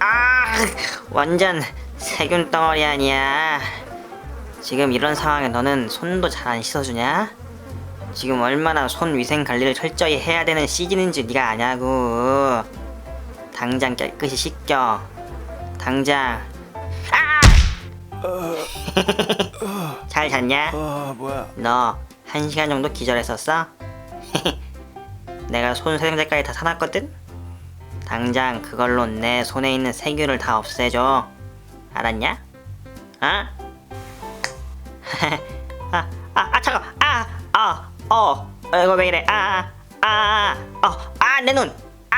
아, 완전 세균 덩어리 아니야. 지금 이런 상황에 너는 손도 잘 안 씻어주냐? 지금 얼마나 손 위생 관리를 철저히 해야 되는 시즌인지 네가 아냐고. 당장 깨끗이 씻겨. 당장. 아! 잘 잤냐? 아 뭐야 너 한 시간 정도 기절했었어? 내가 손 세정제까지 다 사놨거든? 당장 그걸로 내 손에 있는 세균을 다 없애줘. 알았냐? 어? 아, 아, 아, 잠깐. 아, 아, 어, 어, 이거 왜 이래? 아, 아, 아, 어, 아, 내 눈. 아,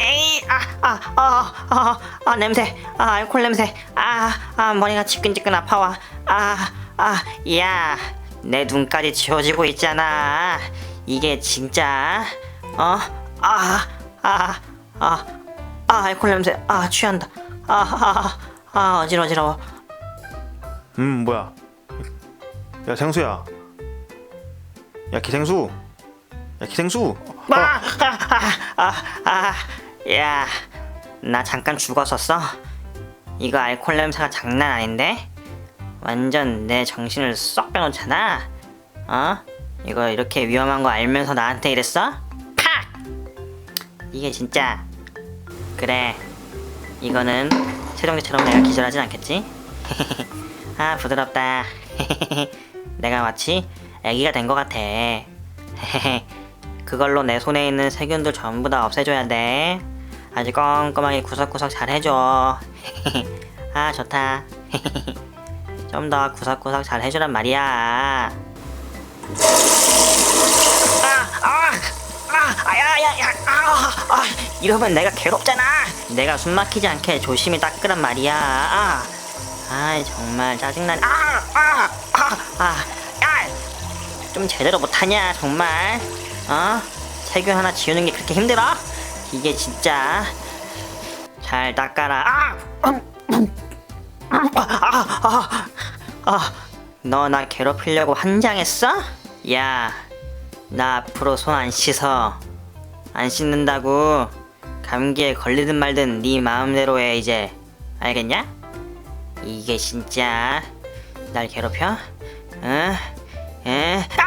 에이, 아, 아, 어, 어, 어, 냄새. 아, 알콜 냄새. 아, 아, 머리가 지끈지끈 아파와. 아, 아, 야, 내 눈까지 지워지고 있잖아. 이게 진짜, 어, 아, 아, 아, 아, 알콜 냄새. 아, 취한다. 아, 아, 아, 아 어지러, 어지러워. 음 뭐야 야 생수야 야 기생수 야 기생수 아, 아, 아, 아, 야, 나 잠깐 죽었었어. 이거 알콜 냄새가 장난 아닌데? 완전 내 정신을 쏙 빼놓잖아. 어? 이거 이렇게 위험한 거 알면서 나한테 이랬어? 팍! 이게 진짜 그래. 이거는 세정제처럼 내가 기절하진 않겠지? 아 부드럽다. 내가 마치 아기가 된 것 같아. 그걸로 내 손에 있는 세균들 전부 다 없애줘야 돼. 아주 꼼꼼하게 구석구석 잘 해줘. 아 좋다. 좀 더 구석구석 잘 해주란 말이야. 아, 아, 아, 아, 아, 아, 이러면 내가 괴롭잖아. 내가 숨 막히지 않게 조심히 닦으란 말이야. 아, 아, 정말 짜증나. 아, 아, 아, 아, 야, 좀 제대로 못하냐, 정말. 어? 세균 하나 지우는 게 그렇게 힘들어? 이게 진짜 잘 닦아라. 아, 아, 아, 아, 너나 괴롭히려고 한장했어? 야, 나 앞으로 손 안 씻어. 안 씻는다고. 감기에 걸리든 말든 네 마음대로 해 이제. 알겠냐? 이게 진짜 날 괴롭혀? 응? 에? 아!